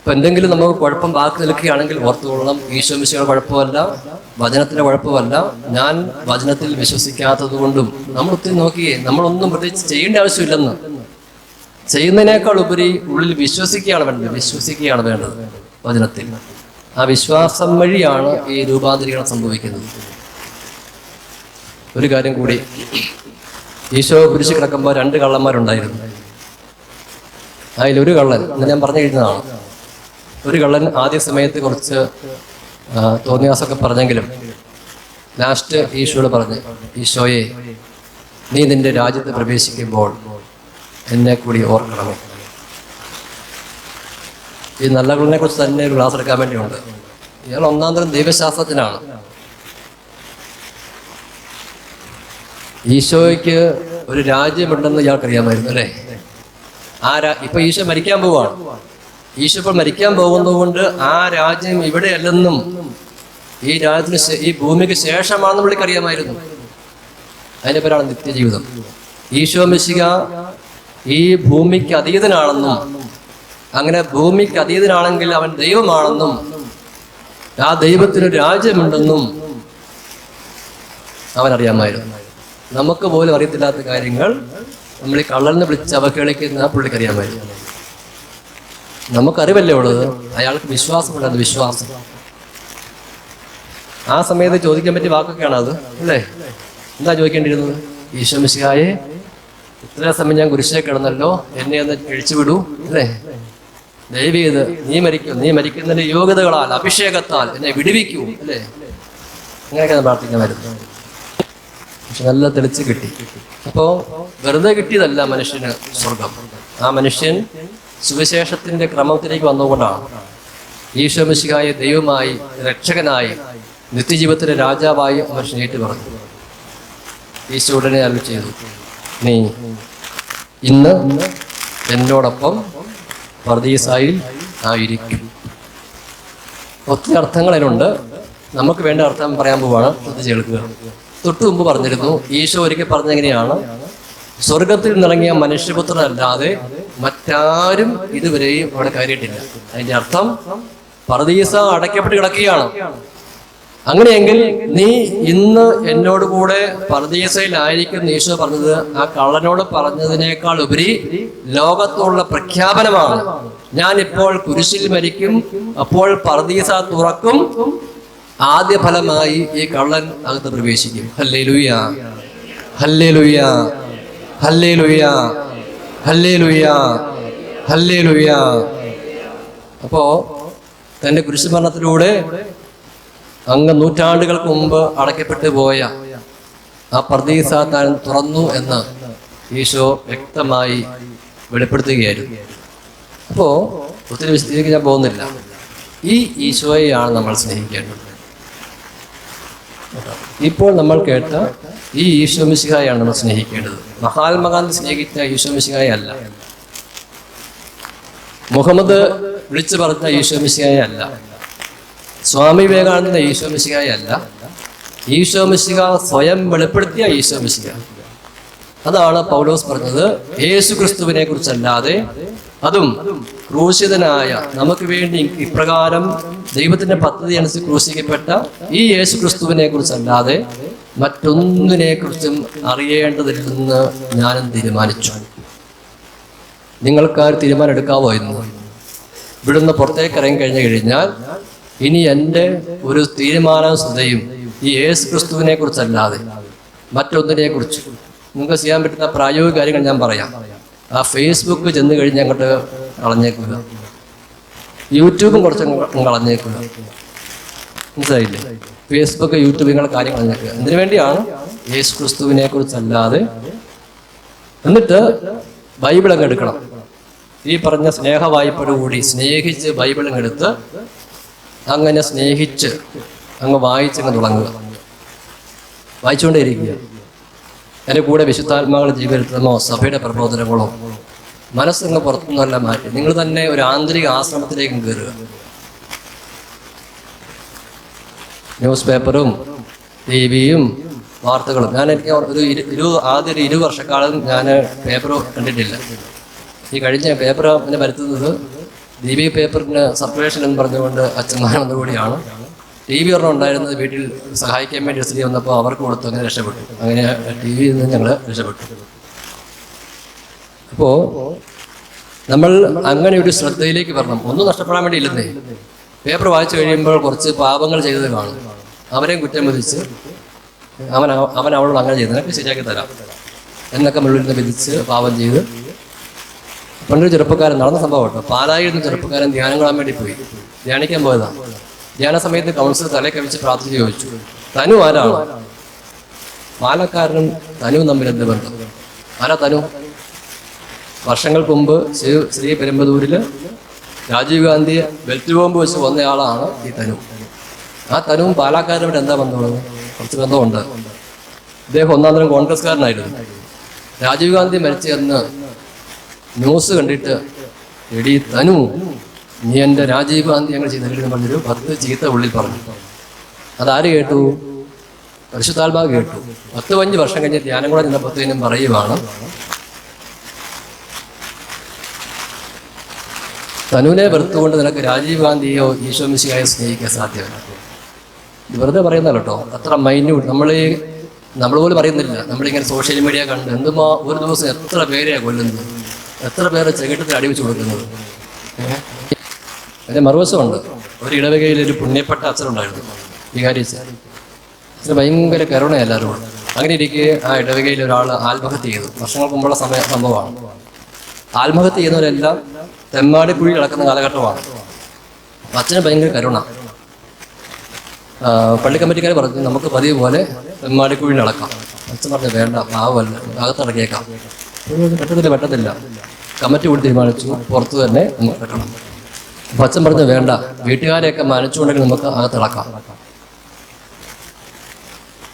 ഇപ്പൊ എന്തെങ്കിലും നമുക്ക് കുഴപ്പം ബാക്കി നിൽക്കുകയാണെങ്കിൽ ഓർത്തുകൊള്ളണം ഈശോമിശയുടെ കുഴപ്പമല്ല വചനത്തിന്റെ കുഴപ്പമല്ല. ഞാൻ വചനത്തിൽ വിശ്വസിക്കാത്തത് കൊണ്ടും നമ്മൾ ഒത്തിരി നോക്കിയേ നമ്മളൊന്നും പ്രത്യേകിച്ച് ചെയ്യേണ്ട ആവശ്യമില്ലെന്ന്. ചെയ്യുന്നതിനേക്കാൾ ഉപരി ഉള്ളിൽ വിശ്വസിക്കുകയാണ് വേണ്ടത് വിശ്വസിക്കുകയാണ് വേണ്ടത് വചനത്തിൽ. ആ വിശ്വാസം വഴിയാണ് ഈ രൂപാന്തരീകരണം സംഭവിക്കുന്നത്. ഒരു കാര്യം കൂടി ഈശോ കുരിശ് കിടക്കുമ്പോൾ രണ്ട് കള്ളന്മാരുണ്ടായിരുന്നു. അതിലൊരു കള്ളൻ എന്ന് ഞാൻ പറഞ്ഞു കഴിഞ്ഞതാണ് ഒരു കള്ളൻ ആദ്യ സമയത്ത് കുറച്ച് തോന്നിയാസൊക്കെ പറഞ്ഞെങ്കിലും ലാസ്റ്റ് ഈശോയോട് പറഞ്ഞ് ഈശോയെ നീ നിന്റെ രാജ്യത്ത് പ്രവേശിക്കുമ്പോൾ എന്നെ കൂടി ഓർക്കണമേ. ഈ നല്ല കള്ളനെ കുറിച്ച് തന്നെ ഒരു ക്ലാസ് എടുക്കാൻ വേണ്ടിയുണ്ട്. ഇയാൾ ഒന്നാം തരം ദൈവശാസ്ത്രത്തിനാണ് ഈശോയ്ക്ക് ഒരു രാജ്യമുണ്ടെന്ന് ഇയാൾക്കറിയാമായിരുന്നു അല്ലേ? ആ രാ ഇപ്പൊ ഈശോ മരിക്കാൻ പോവാണ്. ഈശോ ഇപ്പോൾ മരിക്കാൻ പോകുന്നതുകൊണ്ട് ആ രാജ്യം ഇവിടെയല്ലെന്നും ഈ രാജ്യത്തിന് ഈ ഭൂമിക്ക് ശേഷമാണെന്ന് പുള്ളിക്കറിയാമായിരുന്നു അതിന്റെ പേരാണ് നിത്യജീവിതം. ഈശോ മിശിക ഈ ഭൂമിക്ക് അതീതനാണെന്നും അങ്ങനെ ഭൂമിക്ക് അതീതനാണെങ്കിൽ അവൻ ദൈവമാണെന്നും ആ ദൈവത്തിന് രാജ്യമുണ്ടെന്നും അവൻ അറിയാമായിരുന്നു. നമുക്ക് പോലും അറിയത്തില്ലാത്ത കാര്യങ്ങൾ നമ്മൾ ഈ കള്ളലിനെ വിളിച്ച് അവഹേളിക്കുന്ന പുള്ളിക്കറിയാമായിരുന്നു നമുക്കറിവല്ലേ ഉള്ളത്? അയാൾക്ക് വിശ്വാസമുണ്ടായിരുന്നു വിശ്വാസം. ആ സമയത്ത് ചോദിക്കാൻ പറ്റിയ വാക്കൊക്കെയാണ് അത്? അല്ലേ? എന്താ ചോദിക്കേണ്ടിയിരുന്നത്? ഈശോ മിശിഹായെ ഇത്ര സമയം ഞാൻ കുരിശേ കിടന്നല്ലോ എന്നെ ഒന്ന് കഴിച്ചുവിടൂ അല്ലേ? ദൈവീത് നീ മരിക്കും നീ മരിക്കുന്നതിന്റെ യോഗ്യതകളാൽ അഭിഷേകത്താൽ എന്നെ വിടുവിക്കൂ അല്ലേ? അങ്ങനെയൊക്കെ പ്രാർത്ഥിക്കാമായിരുന്നു പക്ഷെ നല്ല തെളിച്ച് കിട്ടി. അപ്പോ വെറുതെ കിട്ടിയതല്ല മനുഷ്യന് സ്വർഗം ആ മനുഷ്യൻ സുവിശേഷത്തിന്റെ ക്രമത്തിലേക്ക് വന്നുകൊണ്ടാണ്. ഈശോ മിശിഹായെ ദൈവമായി രക്ഷകനായി നിത്യജീവിതത്തിലെ രാജാവായി മനുഷ്യൻ ഏറ്റു പറഞ്ഞു ഈശോ ഉടനെ അരുൾ ചെയ്തു നീ ഇന്ന് എന്നോടൊപ്പം പർദീസായിൽ ആയിരിക്കും. ഒത്തിരി അർത്ഥങ്ങൾ അതിനുണ്ട് നമുക്ക് വേണ്ട അർത്ഥം പറയാൻ പോവാണ്. ശ്രദ്ധിച്ച് കേൾക്കുക. തൊട്ടു മുമ്പ് പറഞ്ഞിരുന്നു ഈശോ ഒരിക്കൽ പറഞ്ഞെങ്ങനെയാണ് സ്വർഗത്തിൽ നിന്നിറങ്ങിയ മനുഷ്യപുത്രനല്ലാതെ മറ്റാരും ഇതുവരെയും അവിടെ കയറിയിട്ടില്ല. അതിന്റെ അർത്ഥം പറദീസ അടയ്ക്കപ്പെട്ട് കിടക്കുകയാണ്. അങ്ങനെയെങ്കിൽ നീ ഇന്ന് എന്നോട് കൂടെ പർദീസയിലായിരിക്കും എന്ന് ഈശോ പറഞ്ഞത്. ആ കള്ളനോട് പറഞ്ഞതിനേക്കാൾ ഉപരി ലോകത്തോടുള്ള പ്രഖ്യാപനമാണ്. ഞാൻ ഇപ്പോൾ കുരിശിൽ മരിക്കും അപ്പോൾ പറദീസ തുറക്കും. ആദ്യ ഫലമായി ഈ കള്ളൻ അകത്ത് പ്രവേശിക്കും. ഹല്ലേ ലുയ്യ ഹല്ലേ ലുയ്യ ഹല്ലേ ലുയ്യ ഹല്ലേ ലുയ്യ ഹല്ലേ ലുയ്യ അപ്പോ തന്റെ കുരിശുമരണത്തിലൂടെ അങ്ങ് നൂറ്റാണ്ടുകൾക്ക് മുമ്പ് അടയ്ക്കപ്പെട്ടു പോയ ആ പ്രതീസ താൻ തുറന്നു എന്ന് ഈശോ വ്യക്തമായി വെളിപ്പെടുത്തുകയായിരുന്നു. അപ്പോ ഒത്തിരി വിശദീകരിക്കാൻ പോകുന്നില്ല. ഈ ഈശോയെയാണ് നമ്മൾ സ്നേഹിക്കേണ്ടത്. ഇപ്പോൾ നമ്മൾ കേട്ട ഈ ഈശോ മിശിഹായാണ് നമ്മൾ സ്നേഹിക്കേണ്ടത്. മഹാത്മാഗാന്ധി സ്നേഹിച്ച ഈശോ മിശിഹായെ അല്ല. മുഹമ്മദ് വിളിച്ചു പറഞ്ഞ ഈശോ മിശിഹായെ അല്ല. സ്വാമി വിവേകാനന്ദ ഈശോ മിശിഹായെ അല്ല. ഈശോ മിശിഹ സ്വയം വെളിപ്പെടുത്തിയ ഈശോ മിശിഹ. അതാണ് പൗലോസ് പറഞ്ഞത് യേശു ക്രിസ്തുവിനെ കുറിച്ചല്ലാതെ അതും ക്രൂശിതനായ നമുക്ക് വേണ്ടി ഇപ്രകാരം ദൈവത്തിന്റെ പദ്ധതി അനുസരിച്ച് ക്രൂശിക്കപ്പെട്ട ഈ യേശു ക്രിസ്തുവിനെ കുറിച്ചല്ലാതെ മറ്റൊന്നിനെ കുറിച്ചും അറിയേണ്ടതില്ലെന്ന് ഞാനും തീരുമാനിച്ചു. നിങ്ങൾക്കാർ തീരുമാനം എടുക്കാവോ എന്ന്? ഇവിടുന്ന് പുറത്തേക്ക് ഇറങ്ങി കഴിഞ്ഞു കഴിഞ്ഞാൽ ഇനി എന്റെ ഒരു തീരുമാനം ശ്രദ്ധയും ഈ യേശു ക്രിസ്തുവിനെ കുറിച്ചല്ലാതെ മറ്റൊന്നിനെ കുറിച്ച് നിങ്ങൾക്ക് ചെയ്യാൻ പറ്റുന്ന പ്രായോഗിക കാര്യങ്ങൾ ഞാൻ പറയാം. ആ ഫേസ്ബുക്ക് ചെന്ന് കഴിഞ്ഞ് അങ്ങോട്ട് കളഞ്ഞേക്കുക. യൂട്യൂബും കുറച്ച് കളഞ്ഞേക്കുക. മനസ്സിലായില്ലേ? ഫേസ്ബുക്ക് യൂട്യൂബ് ഇങ്ങനെ കാര്യങ്ങൾ കളഞ്ഞേക്കുക. എന്തിനു വേണ്ടിയാണ്? യേശു ക്രിസ്തുവിനെ കുറിച്ചല്ലാതെ എന്നിട്ട് ബൈബിൾ അങ്ങ് എടുക്കണം. ഈ പറഞ്ഞ സ്നേഹ വായ്പയോടുകൂടി സ്നേഹിച്ച് ബൈബിൾ അങ്ങ് എടുത്ത് അങ്ങനെ സ്നേഹിച്ച് അങ്ങ് വായിച്ചങ്ങ് തുടങ്ങുക. വായിച്ചുകൊണ്ടേ ഇരിക്കുക എന്റെ കൂടെ വിശുദ്ധാത്മാക്കൾ ജീവിതത്തിലോ സഭയുടെ പ്രബോധനങ്ങളോ മനസ്സങ്ങ് പുറത്തുനിന്നല്ല മാറ്റി. നിങ്ങൾ തന്നെ ഒരു ആന്തരിക ആശ്രമത്തിലേക്കും കയറുക. ന്യൂസ് പേപ്പറും ടി വിയും വാർത്തകളും. ഞാൻ എനിക്ക് ഒരു ഇരു ആദ്യ ഒരു ഇരു വർഷക്കാലം ഞാൻ പേപ്പർ കണ്ടിട്ടില്ല. ഈ കഴിഞ്ഞ പേപ്പർ എന്നെ വരുത്തുന്നത് ദീപിക പേപ്പറിന് സർക്കുലേഷൻ എന്ന് പറഞ്ഞുകൊണ്ട് അച്ഛന്മാർ വന്നുകൂടിയാണ്. ടി വി ഒരെണ്ണം ഉണ്ടായിരുന്നത് വീട്ടിൽ സഹായിക്കാൻ വേണ്ടി സ്ഥിതി വന്നപ്പോൾ അവർക്ക് കൊടുത്തു അങ്ങനെ രക്ഷപ്പെട്ടു. അങ്ങനെ ടി വിയിൽ നിന്ന് ഞങ്ങൾ രക്ഷപ്പെട്ടു. അപ്പോൾ നമ്മൾ അങ്ങനെ ഒരു ശ്രദ്ധയിലേക്ക് വരണം. ഒന്നും നഷ്ടപ്പെടാൻ വേണ്ടിയില്ലെന്നേ പേപ്പർ വായിച്ചു കഴിയുമ്പോൾ കുറച്ച് പാപങ്ങൾ ചെയ്തത് കാണും. അവരെയും കുറ്റം വിധിച്ച് അവൻ അവൻ അവളോട് അങ്ങനെ ചെയ്തു. നിനക്ക് ശരിയാക്കി തരാം. എന്നൊക്കെ നിന്ന് വിധിച്ച് പാപം ചെയ്ത് പണ്ടൊരു ചെറുപ്പക്കാരൻ നടന്ന സംഭവം കേട്ടോ. പാലായിരുന്നു ചെറുപ്പക്കാരൻ ധ്യാനം കാണാൻ വേണ്ടി പോയി. ധ്യാനിക്കാൻ പോയതാണ് ധ്യാന സമയത്ത് കൗൺസിൽ തലേ കവിച്ച് പ്രാർത്ഥിച്ച് ചോദിച്ചു. തനു ആരാണ്? പാലക്കാരനും തനുവും തമ്മിൽ എന്ത് ബന്ധം? ആരാ തനു? വർഷങ്ങൾക്ക് മുമ്പ് ശ്രീ ശ്രീ പെരുമ്പതൂരിൽ രാജീവ് ഗാന്ധിയെ ബെൽറ്റ് ബോംബ് വെച്ച് വന്നയാളാണ് ഈ തനു. ആ തനുവും പാലാക്കാരനോട് എന്താ ബന്ധമുള്ളത്? കുറച്ച് ബന്ധമുണ്ട്. ഇദ്ദേഹം തരം കോൺഗ്രസ്കാരനായിരുന്നു രാജീവ് ഗാന്ധി മരിച്ചെന്ന് ന്യൂസ് കണ്ടിട്ട് എടി തനു നീ എന്റെ രാജീവ് ഗാന്ധി ഞങ്ങൾ ചെയ്തിരിക്കുന്നു പറഞ്ഞൊരു പത്ത് ചീത്ത ഉള്ളിൽ പറഞ്ഞു. അതാര് കേട്ടു? പരിശുദ്ധാത്മാവ് കേട്ടു. പത്ത് പഞ്ച് വർഷം കഴിഞ്ഞ് ധ്യാനം കൂടെ നിന്നപ്പോഴത്തേനും പറയുവാണ് തനുവിനെ വെറുത്തുകൊണ്ട് നിനക്ക് രാജീവ് ഗാന്ധിയോ ഈശോ മിശിയായോ സ്നേഹിക്കാൻ സാധ്യമല്ല. ഇത് വെറുതെ പറയുന്നല്ലോ കേട്ടോ. അത്ര മൈന്യൂട്ട് നമ്മൾ ഈ നമ്മൾ പോലും പറയുന്നില്ല. നമ്മളിങ്ങനെ സോഷ്യൽ മീഡിയ കണ്ട് എന്തുമാ ഒരു ദിവസം എത്ര പേരെയാണ് കൊല്ലുന്നത്? എത്ര പേരെ ചെകിട്ടത്തിൽ അടിവെച്ച് കൊടുക്കുന്നത്? ഏഹ്? അതിന്റെ മറുവശമുണ്ട്. ഒരു ഇടവകയിൽ ഒരു പുണ്യപ്പെട്ട അച്ഛനുണ്ടായിരുന്നു വികാരി അച്ഛന് ഭയങ്കര കരുണ എല്ലാവരും അങ്ങനെ ഇരിക്കെ ആ ഇടവകയിൽ ഒരാൾ ആത്മഹത്യ ചെയ്തു. വർഷങ്ങൾക്ക് മുമ്പുള്ള സമയ സംഭവമാണ്. ആത്മഹത്യ ചെയ്യുന്നവരെല്ലാം തെമ്മാടിക്കുഴി കിടക്കുന്ന കാലഘട്ടമാണ്. അച്ഛന് ഭയങ്കര കരുണ. പള്ളി കമ്മിറ്റിക്കാർ പറഞ്ഞു നമുക്ക് പതിവ് പോലെ തെമ്മാടിക്കുഴി നടക്കാം. അച്ഛൻ പറഞ്ഞു വേണ്ട പാവമല്ല അകത്തടക്കിയേക്കാം അപ്പോൾ പറ്റത്തില്ല. കമ്മിറ്റി കൂടി തീരുമാനിച്ചു പുറത്തു തന്നെ നമുക്ക് കെട്ടണം. അച്ഛൻ പറഞ്ഞു വേണ്ട. വീട്ടുകാരെയൊക്കെ മാനിച്ചുകൊണ്ടെങ്കിൽ നമുക്ക് അകത്തിളക്കാം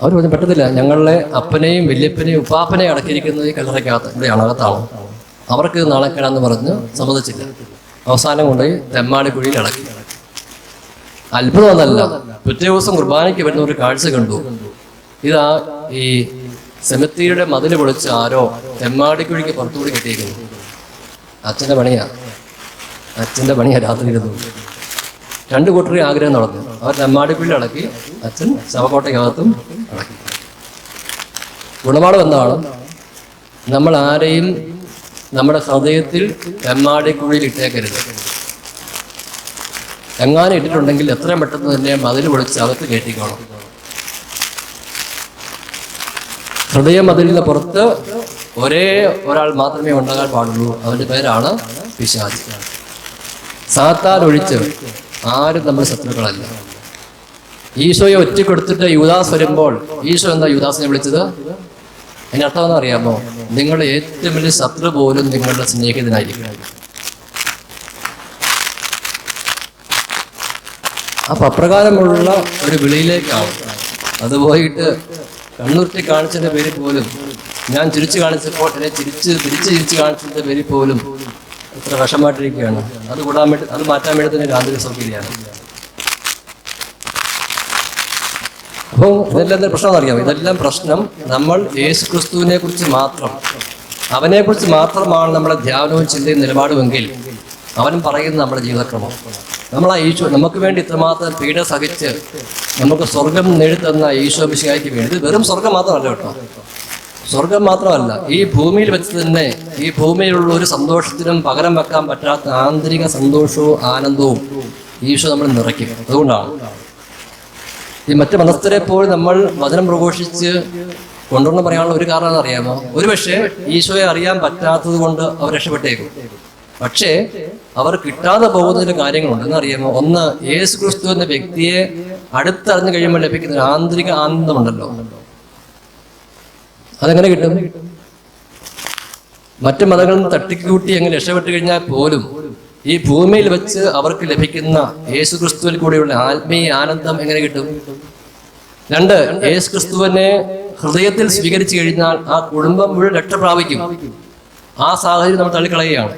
അവർ പറഞ്ഞു പറ്റത്തില്ല. ഞങ്ങളുടെ അപ്പനെയും വല്യപ്പനെയും ഉപ്പാപ്പനെയും അടക്കിയിരിക്കുന്നത് ഈ കല്ലറയ്ക്കകത്ത് ഇവിടെയാണ് അകത്താണ് അവർക്ക് നാണക്കേടാന്ന് പറഞ്ഞ് സമ്മതിച്ചില്ല. അവസാനം കൊണ്ടുപോയി തെമ്മാടി കുഴിയിൽ അടക്കി. അത്ഭുതമൊന്നല്ല. പിറ്റേ ദിവസം കുർബാനയ്ക്ക് വരുന്ന ഒരു കാഴ്ച കണ്ടു. ഇതാ ഈ സെമിത്തേരിയുടെ മതിൽ പൊളിച്ച് ആരോ തെമ്മാടിക്കുഴിക്ക് പുറത്തുകൂടി കെട്ടിയിരിക്കുന്നു. അച്ഛന്റെ പണിയാ. അച്ഛന്റെ പണി രാത്രി ഇരുന്നു. രണ്ടു കൂട്ടരെ ആഗ്രഹം നടന്നു. അവർ തെമ്മാടിക്കുഴി അടക്കി അച്ഛൻ ശവക്കോട്ടയ്ക്കകത്തും അടക്കി. ഗുണപാഠം എന്താണ്? നമ്മൾ ആരെയും നമ്മുടെ ഹൃദയത്തിൽ തെമ്മാടിക്കുഴിയിൽ ഇട്ടേക്കരുത്. എങ്ങാനും ഇട്ടിട്ടുണ്ടെങ്കിൽ എത്രയും പെട്ടെന്ന് തന്നെ മതിൽ പൊളിച്ച് അകത്ത് കയറ്റിക്കോണം ഹൃദയ മതിലിന് പുറത്ത് ഒരേ ഒരാൾ മാത്രമേ ഉണ്ടാകാൻ പാടുള്ളൂ. അവന്റെ പേരാണ് പിശാചി. സാത്താൻ ഒഴിച്ച് ആരും നമ്മൾ ശത്രുക്കളല്ല. ഈശോയെ ഒറ്റ കൊടുത്തിട്ട് വരുമ്പോൾ ഈശോ എന്താ യുദാസിനെ വിളിച്ചത്? അതിന്റെ അർത്ഥം അറിയാമോ? നിങ്ങൾ ഏറ്റവും വലിയ ശത്രു പോലും നിങ്ങളുടെ സ്നേഹിതനായിരിക്കും. അപ്പൊ അപ്രകാരമുള്ള ഒരു വിളിയിലേക്കാവും. അത് പോയിട്ട് കണ്ണൂർത്തി കാണിച്ചതിന്റെ പേരിൽ പോലും ഞാൻ ചിരിച്ചു കാണിച്ചപ്പോൾ എന്നെ ചിരിച്ച് തിരിച്ച് ചിരിച്ച് കാണിച്ചതിന്റെ പേരിൽ പോലും എത്ര വിഷമായിട്ടിരിക്കുകയാണ് അത് കൂടാൻ വേണ്ടി അത് മാറ്റാൻ വേണ്ടി തന്നെ രാത്രി സൗകര്യമാണ് അപ്പോൾ ഇതെല്ലാം എന്താ പ്രശ്നം അറിയാം ഇതെല്ലാം പ്രശ്നം നമ്മൾ യേശു ക്രിസ്തുവിനെ കുറിച്ച് മാത്രം അവനെ കുറിച്ച് മാത്രമാണ് നമ്മുടെ ധ്യാനവും ചിന്തയും നിലപാടുമെങ്കിൽ അവൻ പറയുന്നത് നമ്മുടെ ജീവിതക്രമം. നമ്മൾ ആ ഈശോ നമുക്ക് വേണ്ടി ഇത്രമാത്രം പീഡ സഹിച്ച് നമുക്ക് സ്വർഗം നേടിത്തന്ന ഈശോ വേണ്ടി വെറും സ്വർഗം മാത്രമല്ല കേട്ടോ. സ്വർഗം മാത്രമല്ല ഈ ഭൂമിയിൽ വെച്ച് തന്നെ ഈ ഭൂമിയിലുള്ള ഒരു സന്തോഷത്തിനും പകരം വെക്കാൻ പറ്റാത്ത ആന്തരിക സന്തോഷവും ആനന്ദവും ഈശോ നമ്മൾ നിറയ്ക്കും. അതുകൊണ്ടാണ്. ഈ മറ്റു മതസ്ഥരെ പോലും നമ്മൾ വചനം പ്രഘോഷിച്ച് കൊണ്ടുവന്ന് പറയാനുള്ള ഒരു കാരണം അറിയാമോ ഒരു പക്ഷേ ഈശോയെ അറിയാൻ പറ്റാത്തത് കൊണ്ട് അവർ രക്ഷപ്പെട്ടേക്കും. പക്ഷേ അവർ കിട്ടാതെ പോകുന്ന ചില കാര്യങ്ങളുണ്ട്. എന്നറിയാമോ ഒന്ന് യേശു ക്രിസ്തു എന്ന വ്യക്തിയെ അടുത്തറിഞ്ഞു കഴിയുമ്പോൾ ലഭിക്കുന്ന ഒരു ആന്തരിക ആനന്ദമുണ്ടല്ലോ. അതെങ്ങനെ കിട്ടും? മറ്റു മതങ്ങളിൽ നിന്ന് തട്ടിക്കൂട്ടി അങ്ങ് രക്ഷപ്പെട്ടു കഴിഞ്ഞാൽ പോലും ഈ ഭൂമിയിൽ വെച്ച് അവർക്ക് ലഭിക്കുന്ന യേശു ക്രിസ്തുവിൽ കൂടിയുള്ള ആത്മീയ ആനന്ദം എങ്ങനെ കിട്ടും? രണ്ട് യേശു ക്രിസ്തുവിനെ ഹൃദയത്തിൽ സ്വീകരിച്ചു കഴിഞ്ഞാൽ ആ കുടുംബം മുഴുവൻ രക്ഷ പ്രാപിക്കും ആ സാഹചര്യം നമ്മൾ തള്ളിക്കളയുകയാണ്.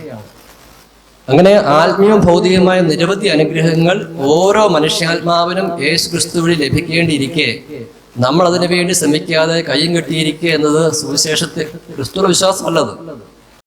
അങ്ങനെ ആത്മീയവും ഭൗതികമായ നിരവധി അനുഗ്രഹങ്ങൾ ഓരോ മനുഷ്യാത്മാവിനും യേശു ക്രിസ്തു വഴി ലഭിക്കേണ്ടിയിരിക്കെ. നമ്മൾ അതിനു വേണ്ടി ശ്രമിക്കാതെ കയ്യും കെട്ടിയിരിക്കുക എന്നത് സുവിശേഷത്തെ വിശ്വാസമല്ലത്.